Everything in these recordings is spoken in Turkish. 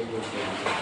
Thank you.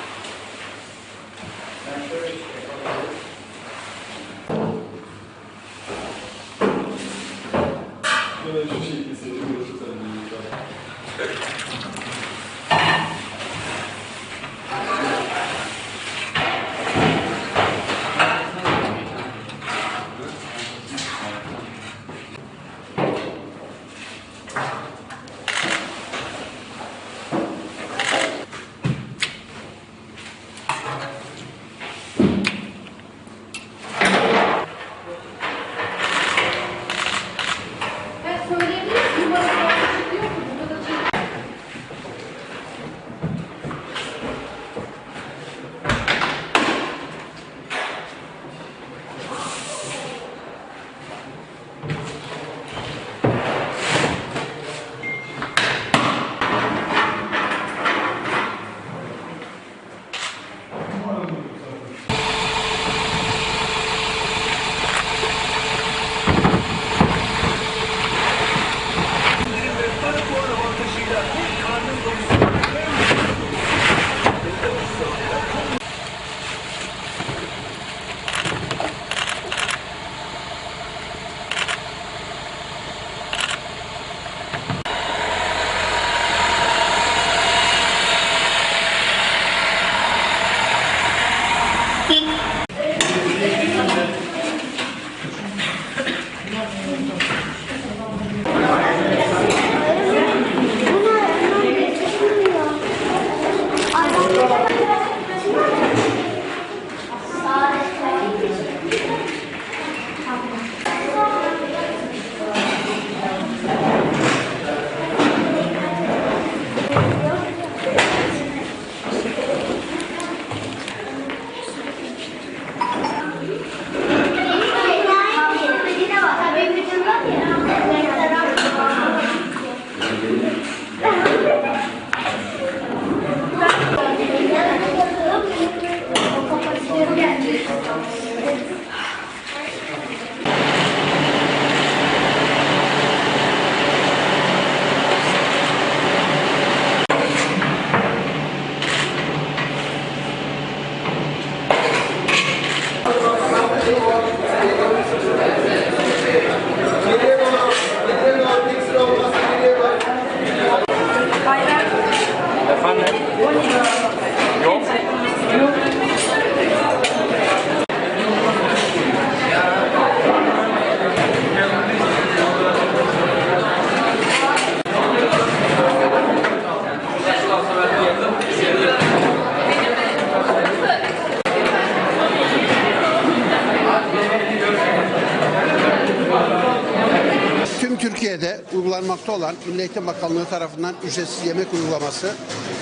Uygulanmakta olan Milli Eğitim Bakanlığı tarafından ücretsiz yemek uygulaması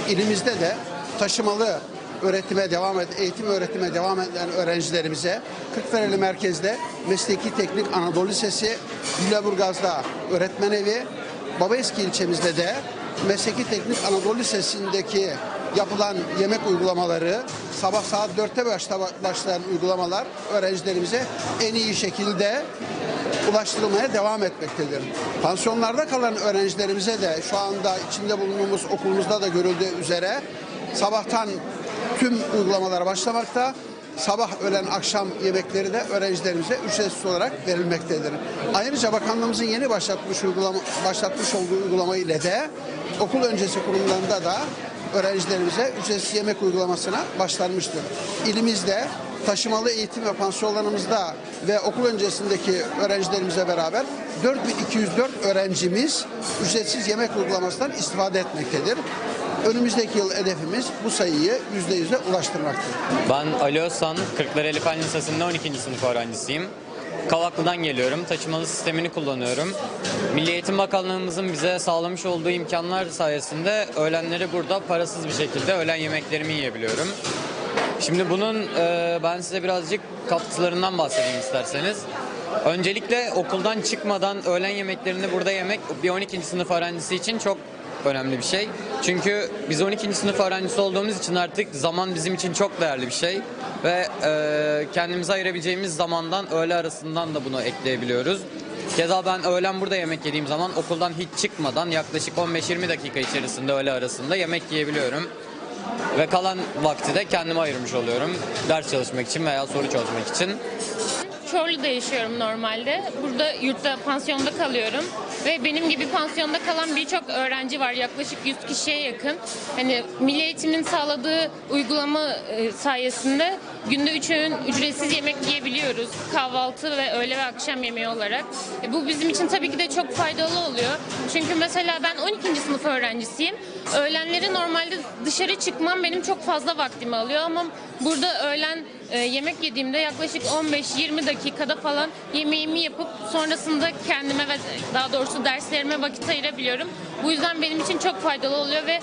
ilimizde de taşımalı öğretime devam ed eğitim öğretime devam eden öğrencilerimize Kırklareli merkezde Mesleki Teknik Anadolu Lisesi, Lüleburgaz'da öğretmen evi, Babaeski ilçemizde de Mesleki Teknik Anadolu Lisesi'ndeki yapılan yemek uygulamaları sabah saat 4'te başta başlayan uygulamalar öğrencilerimize en iyi şekilde ulaştırılmaya devam etmektedir. Pansiyonlarda kalan öğrencilerimize de şu anda içinde bulunduğumuz okulumuzda da görüldüğü üzere sabahtan tüm uygulamalar başlamakta. Sabah, öğlen, akşam yemekleri de öğrencilerimize ücretsiz olarak verilmektedir. Ayrıca bakanlığımızın yeni başlatmış uygulama, başlatmış olduğu uygulama ile de okul öncesi kurumlarında da öğrencilerimize ücretsiz yemek uygulamasına başlanmıştır. İlimizde taşımalı eğitim ve pansiyonlarımızda ve okul öncesindeki öğrencilerimize beraber 4204 öğrencimiz ücretsiz yemek uygulamasından istifade etmektedir. Önümüzdeki yıl hedefimiz bu sayıyı %100'e ulaştırmaktır. Ben Ali Özsan, Kırklareli Fen Lisesi'nde 12. sınıf öğrencisiyim. Kavaklı'dan geliyorum. Taşımalı sistemini kullanıyorum. Milli Eğitim Bakanlığımızın bize sağlamış olduğu imkanlar sayesinde öğlenleri burada parasız bir şekilde öğlen yemeklerimi yiyebiliyorum. Şimdi bunun e, ben size birazcık katkılarından bahsedeyim isterseniz. Öncelikle okuldan çıkmadan öğlen yemeklerini burada yemek bir 12. sınıf öğrencisi için çok önemli bir şey. Çünkü biz 12. sınıf öğrencisi olduğumuz için artık zaman bizim için çok değerli bir şey. Ve e, kendimize ayırabileceğimiz zamandan öğle arasından da bunu ekleyebiliyoruz. Keza ben öğlen burada yemek yediğim zaman okuldan hiç çıkmadan yaklaşık 15-20 dakika içerisinde öğle arasında yemek yiyebiliyorum. Ve kalan vakti de kendime ayırmış oluyorum. Ders çalışmak için veya soru çözmek için. Çorlu'da yaşıyorum normalde. Burada yurtta, pansiyonda kalıyorum. Ve benim gibi pansiyonda kalan birçok öğrenci var. Yaklaşık 100 kişiye yakın. Hani Milli Eğitim'in sağladığı uygulama e, sayesinde günde 3 öğün ücretsiz yemek yiyebiliyoruz. Kahvaltı ve öğle ve akşam yemeği olarak. E, bu bizim için tabii ki de çok faydalı oluyor. Çünkü mesela ben 12. sınıf öğrencisiyim. Öğlenleri normalde dışarı çıkmam benim çok fazla vaktimi alıyor ama burada öğlen e, yemek yediğimde yaklaşık 15-20 dakikada falan yemeğimi yapıp sonrasında kendime ve daha doğrusu derslerime vakit ayırabiliyorum. Bu yüzden benim için çok faydalı oluyor ve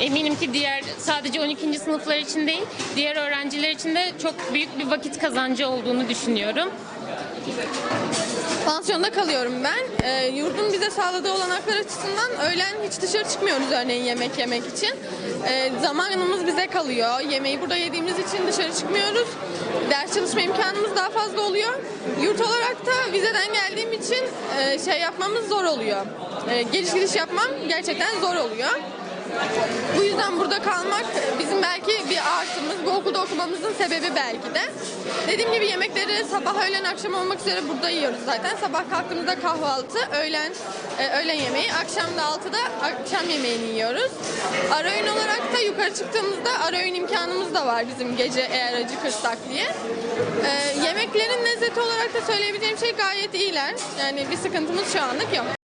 eminim ki diğer sadece 12. sınıflar için değil, diğer öğrenciler için de çok büyük bir vakit kazancı olduğunu düşünüyorum. Pansiyonda kalıyorum ben. Ee, yurdun bize sağladığı olanaklar açısından öğlen hiç dışarı çıkmıyoruz örneğin yemek yemek için. Ee, zamanımız bize kalıyor. Yemeği burada yediğimiz için dışarı çıkmıyoruz. Ders çalışma imkanımız daha fazla oluyor. Yurt olarak da vizeden geldiğim için e, şey yapmamız zor oluyor. E, geliş gidiş yapmam gerçekten zor oluyor. Bu yüzden burada kalmak bizim belki bir artımız. Bu okulda okumamızın sebebi belki de. Dediğim gibi yemekleri sabah, öğlen, akşam olmak üzere burada yiyoruz zaten. Sabah kalktığımızda kahvaltı, öğlen e, öğlen yemeği, akşam da 6'da akşam yemeğini yiyoruz. Ara öğün olarak da yukarı çıktığımızda ara öğün imkanımız da var bizim gece eğer acıkırsak diye. E, yemeklerin lezzeti olarak da söyleyebileceğim şey gayet iyiler. Yani bir sıkıntımız şu anlık yok.